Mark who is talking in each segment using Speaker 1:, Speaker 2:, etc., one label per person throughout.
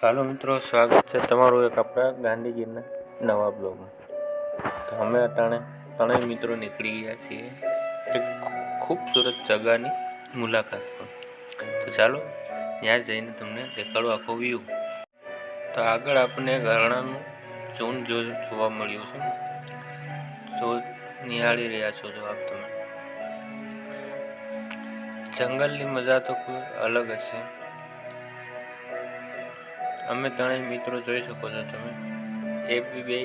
Speaker 1: હાલો મિત્રો, સ્વાગત છે તમારું એક આપણા ગાંધીજીના નવા બ્લોગમાં. તો અમે અટાણે ત્રણેય મિત્રો નીકળી ગયા છીએ એક ખૂબસૂરત જગાની મુલાકાત પર. તો ચાલો, ત્યાં જઈને તમને દેખાડો આખો વ્યૂ તો આગળ આપણને ઘરણાનું ઝૂંડ જો જોવા મળ્યું છે. તો નિહાળી રહ્યા છો જો આપ તમે. જંગલની મજા તો કોઈ અલગ જ છે. અમે ત્રણેય મિત્રો જોઈ શકો છો તમે. એ બી બે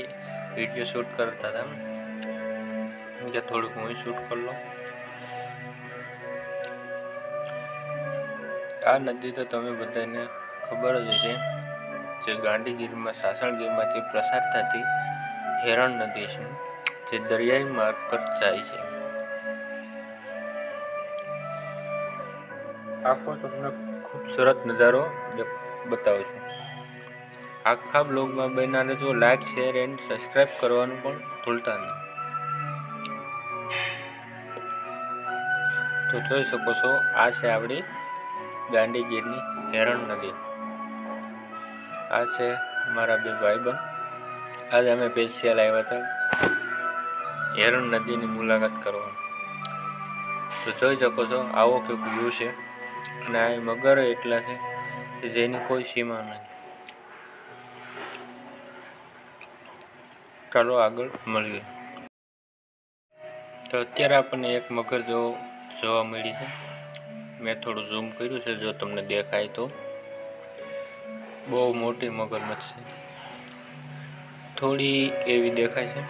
Speaker 1: વીડિયો શૂટ કરતા હતા કે થોડુંક હું શૂટ કરી લઉં આ નદી તો તમે બધાને ખબર જ હશે જે ગાંધીગીરમાં સાસણગીરમાંથી પ્રસાર થતી હેરણ નદી છે, જે દરિયાઈ માર્ગ પર જાય છે. આખો તમને ખૂબસૂરત નજારો બતાવું છું. આખા બ્લોગમાં બન્યા જો લાઈક શેર એન્ડ સબસ્ક્રાઈબ કરવાનું પણ ભૂલતા નહીં. તો જોઈ શકો છો, આ છે આપણી ગાંધીગીરની હેરણ નદી. આ છે મારા બે ભાઈબંધ. આજે અમે સ્પેશિયલ આવ્યા હતા હેરણ નદીની મુલાકાત કરવા તો જોઈ શકો છો, આવો કંઈક વ્યૂ છે. અને આ મગર એટલા છે કે જેની કોઈ સીમા નથી. ચાલો આગળ મળીએ તો અત્યારે આપણને એક મગર જો જોવા મળી છે. મેં થોડું ઝૂમ કર્યું છે, જો તમને દેખાય તો. બહુ મોટી મગરમચ્છ છે થોડી એવી દેખાય છે.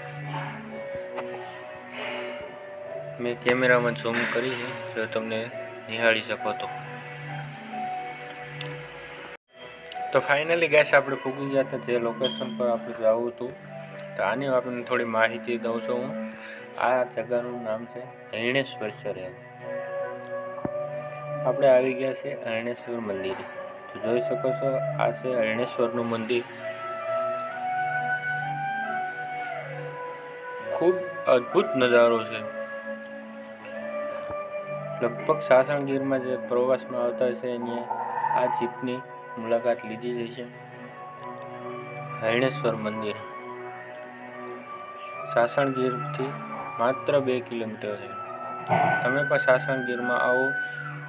Speaker 1: મેં કેમેરામાં ઝૂમ કરી છે, જો તમને નિહાળી શકો તો. તો ફાઇનલી ગેસ આપણે પૂગી ગયા હતા જે લોકેશન પર આપણે જવું હતું. તો આની આપણને થોડી માહિતી દઉં છું હું. આ જગાનું નામ છે હૈણેશ્વર આપણે આવી ગયા છે અરણેશ્વર મંદિરે. તો જોઈ શકો છો, આ છે અરણેશ્વરનું મંદિર. ખૂબ અદ્ભુત નજારો છે. લગભગ સાસણગીરમાં જે પ્રવાસમાં આવતા છે એની આ જીપની મુલાકાત લીધી છે. હરણેશ્વર મંદિર. સાસણગીરથી માત્ર બે કિલોમીટર છે. તમે પણ સાસણ ગીરમાં આવો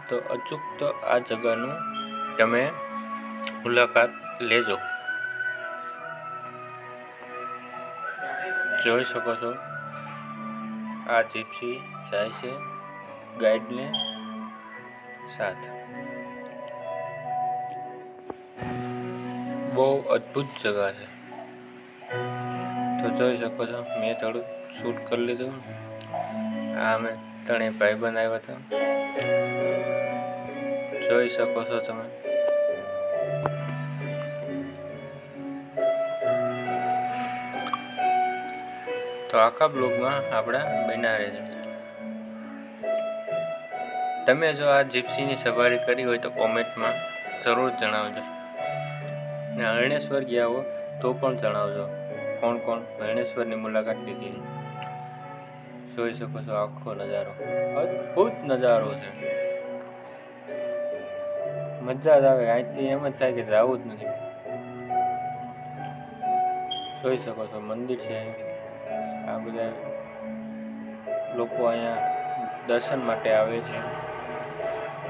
Speaker 1: તો અચૂક તો આ જગાનું તમે મુલાકાત લેજો. જોઈ શકો છો, આ જીપ્સી જાય છે ગાઈડને સાથ. બહુ અદ્ભુત જગા છે. તો જોઈ શકો છો, મેં થોડું શૂટ કરી લીધું. આ અમે ત્રણેય ભાઈબંધ બનાવ્યા હતા. જોઈ શકો છો તમે. તો આખા બ્લોગમાં આપણા બન્યા રહેજો. તમે જો આ જીપ્સીની સવારી કરી હોય તો કોમેન્ટમાં જરૂર જણાવજો. ને હરણેશ્વર ગયા હો તો પણ જણાવજો. કોણ કોણ? હરણેશ્વરની મુલાકાત લીધી. જોઈ શકો છો આખો નજારો. અદ્ભુત નજારો છે. મજા જ આવે. અહીંથી એમ જ થાય કે જવું જ નથી. જોઈ શકો છો મંદિર છે આ બધા લોકો અહીંયા દર્શન માટે આવે છે.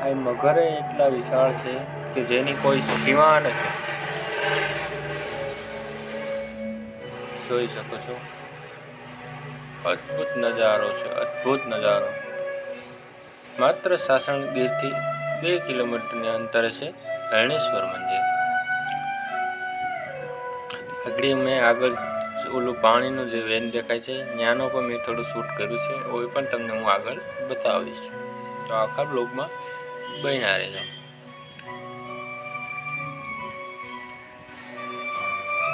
Speaker 1: આ મગરે એટલા વિશાળ છે કે જેની કોઈ સીમા નથી. જોઈ શકો છો. અદ્ભુત નજારો છે, અદ્ભુત નજારો. માત્ર સાસણ સાસણગીરથી બે કિલોમીટરની અંતરે છે હરણેશ્વર મંદિર. આગળ મેં આગળ ઓલું પાણીનું જે વેન દેખાય છે, ત્યાંનો પણ મેં થોડું શૂટ કર્યું છે એ પણ તમને હું આગળ બતાવીશ. તો આખા બ્લોગમાં બન્યા રહેજો.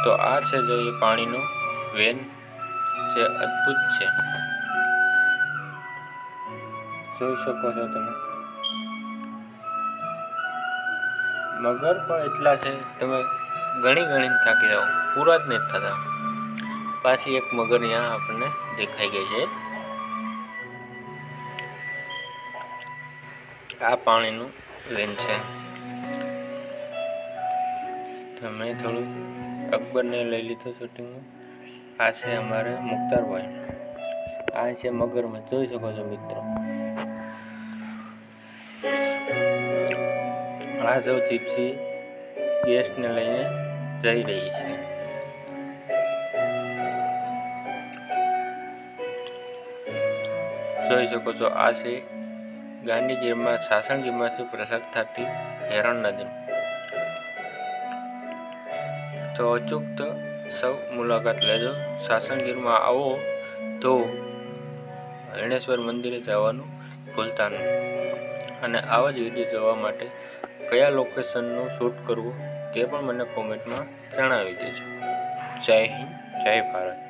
Speaker 1: તો આ છે જો એ પાણીનો વેન જે અદ્ભુત છે. જોઈ શકો છો તમે. મગર પણ એટલા છે, તમે ઘણી ઘણી થાકી જાઓ. પૂરા જ નથી થતા. પાછી એક મગર ત્યાં આપણને દેખાઈ ગઈ છે. આ પાણીનું વેન છે. તમે થોડું અકબરને લઈ લીધું શૂટિંગમાં આ છે અમારે મુખ્તારભાઈ આ છે મગરમાં. જોઈ શકો છો મિત્રો. આ સૌ ચીપસી ગેસ્ટને લઈને જઈ રહી છે. જોઈ શકો છો, આ છે ગાંધીગીરમાં સાસણગીરમાંથી પ્રસાદ થતી હેરણ નદી. તો અચૂક સૌ મુલાકાત લેજો. સાસણગીરમાં આવો તો હરણેશ્વર મંદિરે જવાનું ભૂલતા નહીં અને આવા જ વીડિયો જોવા માટે કયા લોકેશનનું શૂટ કરવું તે પણ મને કોમેન્ટમાં જણાવી દેજો. જય હિન્દ, જય ભારત.